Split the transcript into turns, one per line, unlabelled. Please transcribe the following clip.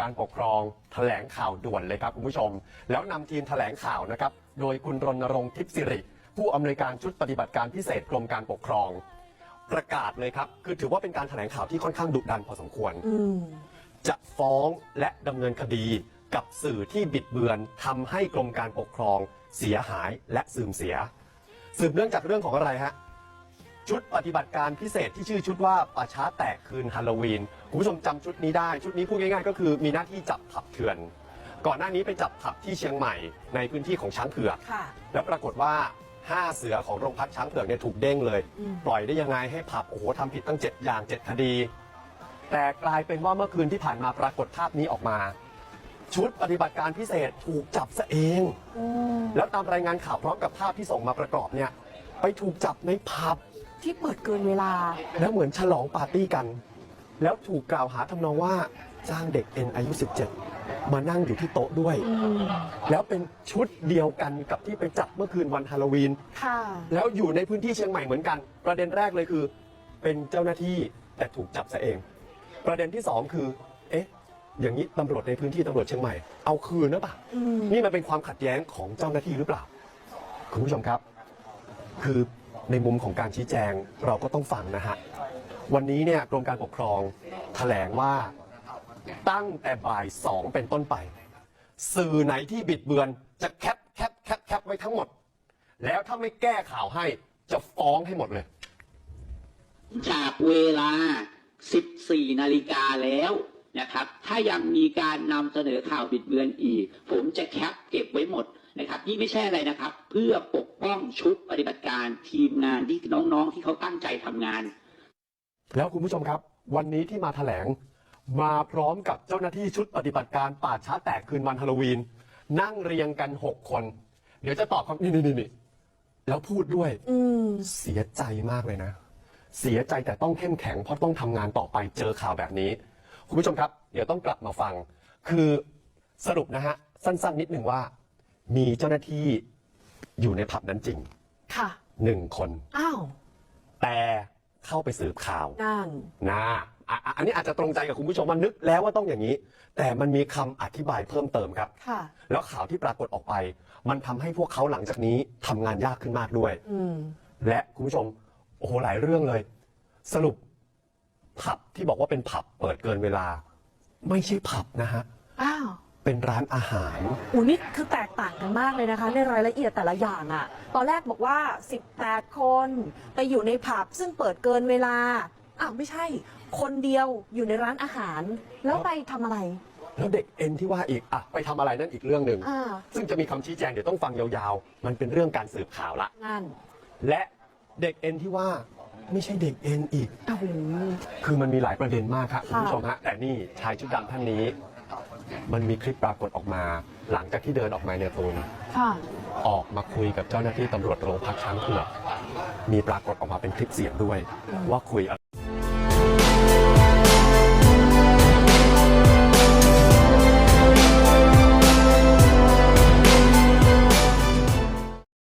การปกครองแถลงข่าวด่วนเลยครับคุณผู้ชม แล้วนำทีมแถลงข่าวนะครับโดยคุณรณรงค์ทิพย์สิริ ผู้อำนวยการชุดปฏิบัติการพิเศษกรมการปกครอง ประกาศเลยครับคือถือว่าเป็นการแถลงข่าวที่ค่อนข้างดุดันพอสมควร
อืม
จะฟ้องและดำเนินคดีกับสื่อที่บิดเบือนทำให้กรมการปกครอง เสียหายและเสื่อมเสีย สืบเนื่องจากเรื่องของอะไรฮะ ชุดปฏิบัติการพิเศษที่ชื่อชุดว่าป่าช้าแตกคืนฮาโลวีนคุณผู้ชมจำชุดนี้ได้ ชุดนี้พูดง่ายๆ ก็คือมีหน้าที่จับผับเถื่อน ก่อนหน้านี้ไปจับผับที่เชียงใหม่ในพื้นที่ของช้างเผือก
ค่ะ
แล้วปรากฏว่าห้าเสือของโรงพักช้างเผือกเนี่ยถูกเด้งเลย
อืม
ปล่อยได้ยังไงให้ผับโอ้โหทำผิดตั้ง 7 อย่าง 7 คดี แต่กลายเป็นว่าเมื่อคืนที่ผ่านมาปรากฏภาพนี้ออกมา ชุดปฏิบัติการพิเศษถูกจับซะเอง
อืม
แล้วตามรายงานข่าวพร้อมกับภาพที่ส่งมาประกอบเนี่ย ไปถูกจับในผับ
ที่เปิดเกินเวลา
แล้วเหมือนฉลองปาร์ตี้กัน แล้วถูกกล่าวหาทำนองว่าจ้างเด็กเอ็นอายุ 17 มานั่งอยู่ที่โต๊ะด้วย
อืม
แล้วเป็นชุดเดียวกันกับที่ไปจับเมื่อคืนวันฮาโลวีน
ค่ะ
แล้วอยู่ในพื้นที่เชียงใหม่เหมือนกัน ประเด็นแรกเลยคือ เป็นเจ้าหน้าที่แต่ถูกจับซะเอง ประเด็นที่สองคือ เอ๊ะ อย่างนี้ตำรวจในพื้นที่ตำรวจเชียงใหม่ เอาคืนนะปะ
อืม
นี่มันเป็นความขัดแย้งของเจ้าหน้าที่หรือเปล่า คุณผู้ชมครับ คือ ในมุมของการชี้แจงเราก็ต้องฟังนะฮะ วันนี้เนี่ยกรมการปกครองแถลงว่าตั้งแต่บ่ายสองเป็นต้นไป สื่อไหนที่บิดเบือนจะแคปแคปแคปแคปไว้ทั้งหมด แล้วถ้าไม่แก้ข่าวให้จะฟ้องให้หมดเลย
จากเวลา 14 นาฬิกาแล้วนะครับ ถ้ายังมีการนำเสนอข่าวบิดเบือนอีก ผมจะแคปเก็บไว้หมดนะครับ นี่ไม่ใช่อะไรนะครับ เพื่อปก ป้องชุดปฏิบัติการทีมงานที่น้องๆ ที่เขาตั้งใจทำงาน
แล้วคุณผู้ชมครับ วันนี้ที่มาแถลง มาพร้อมกับเจ้าหน้าที่ชุดปฏิบัติการป่าช้าแตกคืนวันฮาโลวีน นั่งเรียงกัน 6 คน เดี๋ยวจะตอบคำนี่นี่นี่นี่แล้วพูดด้วย
อืม
เสียใจมากเลยนะ เสียใจแต่ต้องเข้มแข็งเพราะต้องทำงานต่อไปเจอข่าวแบบนี้ คุณผู้ชมครับ เดี๋ยวต้องกลับมาฟัง คือสรุปนะฮะ สั้นๆนิดหนึ่งว่า มีเจ้าหน้าที่ อยู่ในผับนั้นจริง
ค่ะ
หนึ่งคน
อ้าว
แต่เข้าไปสืบข่าว
นั่น
นะอะอะอันนี้อาจจะตรงใจกับคุณผู้ชมมันนึกแล้วว่าต้องอย่างนี้ แต่มันมีคำอธิบายเพิ่มเติมครับ
ค่ะ
แล้วข่าวที่ปรากฏออกไป มันทำให้พวกเขาหลังจากนี้ทำงานยากขึ้นมากด้วย
อืม
และคุณผู้ชมโอ้โหหลายเรื่องเลย สรุป ผับที่บอกว่าเป็นผับเปิดเกินเวลา ไม่ใช่ผับนะฮะ
อ้าว
เป็นร้านอาหาร
อูนี่คือแตกต่างกันมากเลยนะคะ ในรายละเอียดแต่ละอย่างอะตอนแรกบอกว่า 18 คน ไปอยู่ในผับซึ่งเปิดเกินเวลาอ้าวไม่ใช่ คนเดียวอยู่ในร้านอาหาร แล้วไปทำอะไร
แล้วเด็กเอ็นที่ว่าอีกอะไปทำอะไรนั่นอีกเรื่องหนึ่ง
อ่า
ซึ่งจะมีคำชี้แจงเดี๋ยวต้องฟังยาวๆ มันเป็นเรื่องการสืบข่าวละ
นั่น
และเด็กเอ็นที่ว่าไม่ใช่เด็กเอ็นอีก
อ้าวโห
คือมันมีหลายประเด็นมากครับคุณ
ค่ะ
ผู้ชมฮะแต่นี่ชายชุดดำท่านนี้ มันมีคลิปปรากฏออกมา หลังจากที่เดินออกมาเนี่ยตูน
ค่ะ
ออกมาคุยกับเจ้าหน้าที่ตำรวจโรงพักช้างเผือกมีปรากฏออกมาเป็นคลิปเสียงด้วย ว่าคุยอะไร